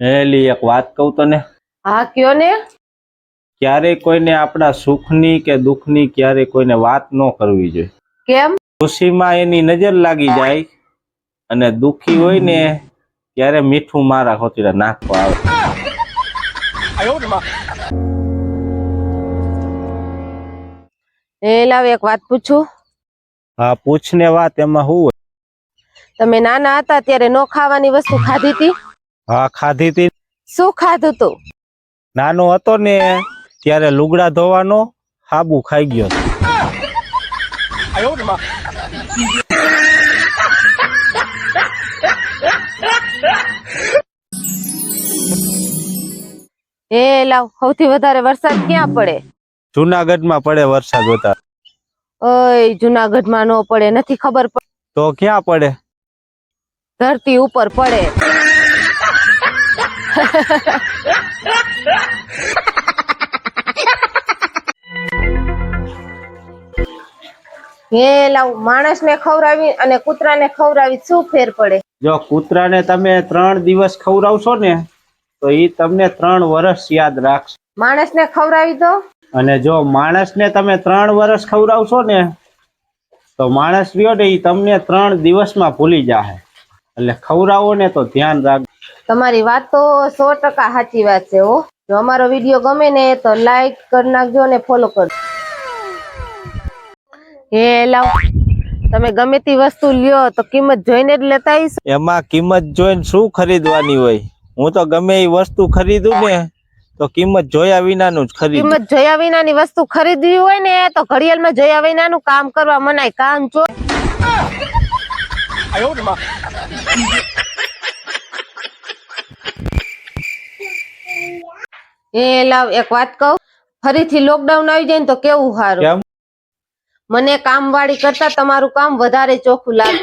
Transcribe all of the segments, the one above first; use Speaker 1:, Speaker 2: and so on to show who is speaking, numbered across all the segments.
Speaker 1: એલી એક વાત કહું તને?
Speaker 2: હા કયો ને?
Speaker 1: ક્યારેય કોઈને આપણા સુખની કે દુઃખની ક્યારેય કોઈને વાત ન કરવી જોઈએ.
Speaker 2: કેમ?
Speaker 1: ખુશીમાં એની નજર લાગી જાય અને દુઃખી હોય ને ત્યારે મીઠું મારા ખોતીરા નાખવા આવે.
Speaker 2: એ લાવ એક વાત પૂછું.
Speaker 1: હા પૂછને વાત એમાં શું
Speaker 2: તમે નાના હતા ત્યારે નો ખાવાની વસ્તુ ખાધી હતી
Speaker 1: હા ખાધી તી
Speaker 2: શું ખાધું તું?
Speaker 1: નાનો હતો ને ત્યારે લુગડા ધોવાનો હાબુ ખાઈ ગયો.
Speaker 2: એ લાવ સૌથી વધારે વરસાદ ક્યાં પડે?
Speaker 1: જુનાગઢમાં પડે વરસાદ વધારે.
Speaker 2: ઓય જુનાગઢમાં નો પડે નથી ખબર
Speaker 1: તો ક્યાં પડે?
Speaker 2: ધરતી ઉપર પડે. હે લાવ માણસને ખવડાવી અને કૂતરાને ખવડાવી શું ફેર પડે?
Speaker 1: જો કૂતરાને તમે ત્રણ દિવસ ખવડાવશો ને તો એ તમને ત્રણ વર્ષ યાદ રાખશે.
Speaker 2: માણસને ખવડાવી દો?
Speaker 1: અને જો માણસને તમે ત્રણ વર્ષ ખવડાવશો ને તો માણસ રહ્યો ને એ તમને ત્રણ દિવસમાં ભૂલી જાહે. એટલે ખવડાવો ને તો ધ્યાન રાખજો
Speaker 2: તમારી વાત તો સો ટકા સાચી વાત છે હો. જો અમારો વીડિયો ગમે ને તો લાઈક કરી નાખજો ને ફોલો કરજો. હે લાવ. તમે ગમે તે વસ્તુ લ્યો તો કિંમત જોઈને જ લેતા આવીશ.
Speaker 1: એમાં કિંમત જોઈને શું ખરીદવાની હોય? હું તો ગમે એ વસ્તુ ખરીદું ને તો કિંમત જોયા વિનાનું જ ખરીદ.
Speaker 2: કિંમત જોયા વિનાની વસ્તુ ખરીદવી હોય ને તો ઘડિયાળમાં જોયા વિનાનું કામ કરવા મનાય. કામ ચો એ લાવ એક વાત કહું? ફરીથી લોકડાઉન આવી જાય ને તો કેવું સારું મને કામ વાળી કરતા તમારું કામ વધારે ચોખ્ખું લાગે.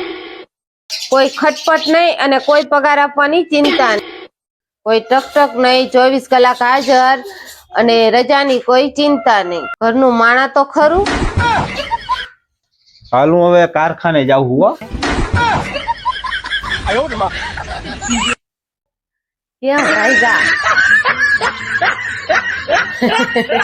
Speaker 2: કોઈ ખટપટ નહીં અને કોઈ પગાર આપવાની ચિંતા નહીં. કોઈ ટકટક નહીં ચોવીસ કલાક હાજર અને રજાની કોઈ ચિંતા નહીં. ઘરનું માણા તો ખરું.
Speaker 1: હાલ હું હવે કારખાને જાઉં હો.
Speaker 2: ક્યાં ભાઈ yeah